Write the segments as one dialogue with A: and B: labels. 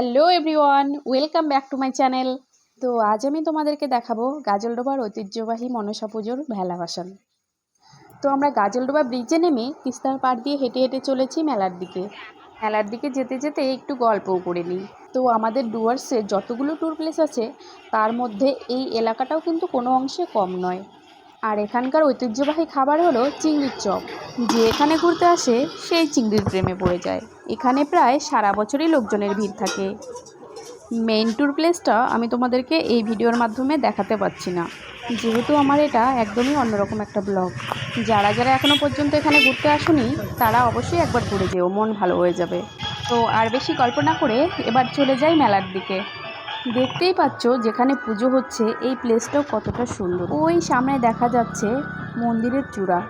A: Hello everyone, welcome back to my channel. তো আজ আমি তোমাদেরকে দেখাবো গাজলডোবার ঐতিহ্যবাহী মনসা পুজোর ভেলা ভাসান তো আমরা গাজলডোবা ব্রিজে নেমে তিস্তার পাড় দিয়ে হেঁটে হেঁটে চলেছি মেলার দিকে। মেলার দিকে যেতে যেতে একটু গল্পও করে নিই। তো আমাদের ডুয়ার্সে যতগুলো ট্যুর প্লেস আছে, তার মধ্যে এই এলাকাটাও কিন্তু কোনো অংশে কম নয়। আর এখানকার ঐতিহ্যবাহী খাবার হলো চিংড়ির চপ। যে এখানে ঘুরতে আসে, সেই চিংড়ির প্রেমে পড়ে যায়। এখানে প্রায় সারা বছরই লোকজনের ভিড় থাকে। মেইন ট্যুর প্লেসটা আমি তোমাদেরকে এই ভিডিওর মাধ্যমে দেখাতে পারছি না। যেহেতু আমার এটা একদমই অন্যরকম একটা ব্লগ যারা যারা এখনও পর্যন্ত এখানে ঘুরতে আসুনি, তারা অবশ্যই একবার ঘুরে যেও, মন ভালো হয়ে যাবে। তো আর বেশি কল্পনা করে এবার চলে যাই মেলার দিকে। দেখতেই পাচ্ছ যেখানে পুজো হচ্ছে, এই প্লেসটাও কতটা সুন্দর। ওই সামনে দেখা যাচ্ছে মন্দিরের চূড়া।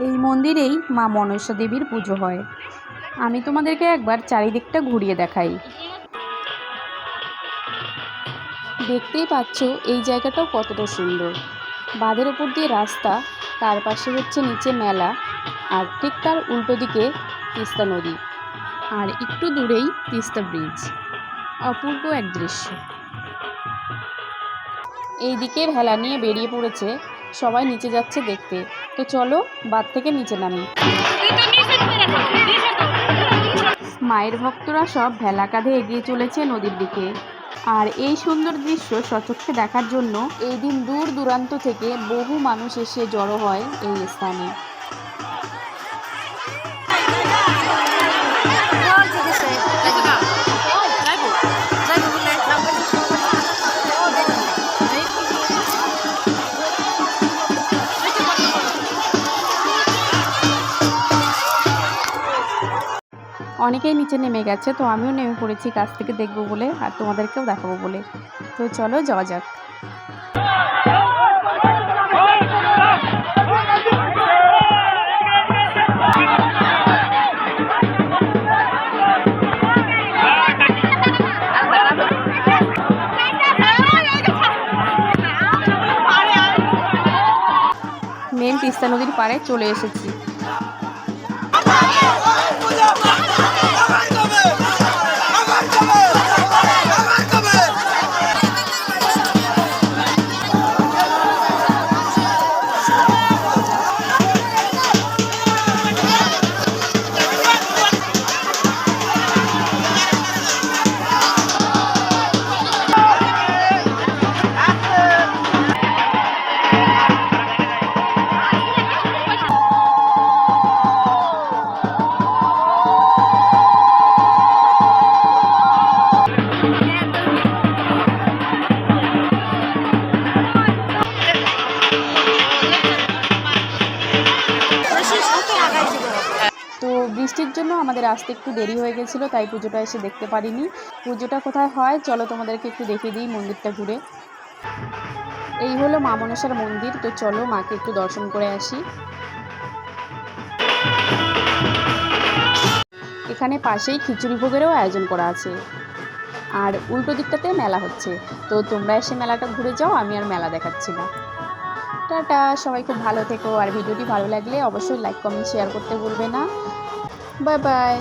A: এই মন্দিরেই মা মনসা দেবীর পুজো হয়। আমি তোমাদেরকে একবার চারিদিকটা ঘুরিয়ে দেখাই। দেখতেই পাচ্ছ এই জায়গাটাও কতটা সুন্দর। বাঁধের ওপর দিয়ে রাস্তা, তার পাশে হচ্ছে নিচে মেলা, আর ঠিক তার উল্টো দিকে তিস্তা নদী। আর একটু দূরেই তিস্তা ব্রিজ অপূর্ব এক দৃশ্য। এইদিকে ভেলা নিয়ে বেরিয়ে পড়েছে। সবাই নিচে যাচ্ছে দেখতে। তো চলো বাদ থেকে নিচে নামি। মায়ের ভক্তরা সব ভেলা কাঁধে এগিয়ে চলেছে নদীর দিকে। আর এই সুন্দর দৃশ্য সচক্ষে দেখার জন্য এই দিন দূর দূরান্ত থেকে বহু মানুষ এসে জড়ো হয় এই স্থানে। অনেকেই নিচে নেমে গেছে, তো আমিও নেমে পড়েছি কাছ থেকে দেখব বলে, আর তোমাদেরকেও দেখাবো বলে। তো চলো যাওয়া যাক। মেন তিস্তা নদীর পাড়ে চলে এসেছি। বৃষ্টির জন্য আমাদের আসতে একটু দেরি হয়ে গেছিল, তাই পুজোটা এসে দেখতে পারিনি। পুজোটা কোথায় হয়? চলো তোমাদেরকে একটু দেখিয়ে দিই মন্দিরটা ঘুরে। এই হলো মা মনসার মন্দির, তো চলো মাকে একটু দর্শন করে আসি। এখানে পাশেই খিচুড়ি ভোগেরও আয়োজন করা আছে। আর উল্টো দিকটাতে মেলা হচ্ছে। তো তোমরা এসে মেলাটা ঘুরে যাও, আমি আর মেলা দেখাচ্ছি না। টাটা, সবাই খুব ভালো থেকো। আর ভিডিওটি ভালো লাগলে অবশ্যই লাইক কমেন্ট শেয়ার করতে ভুলবে না। Bye bye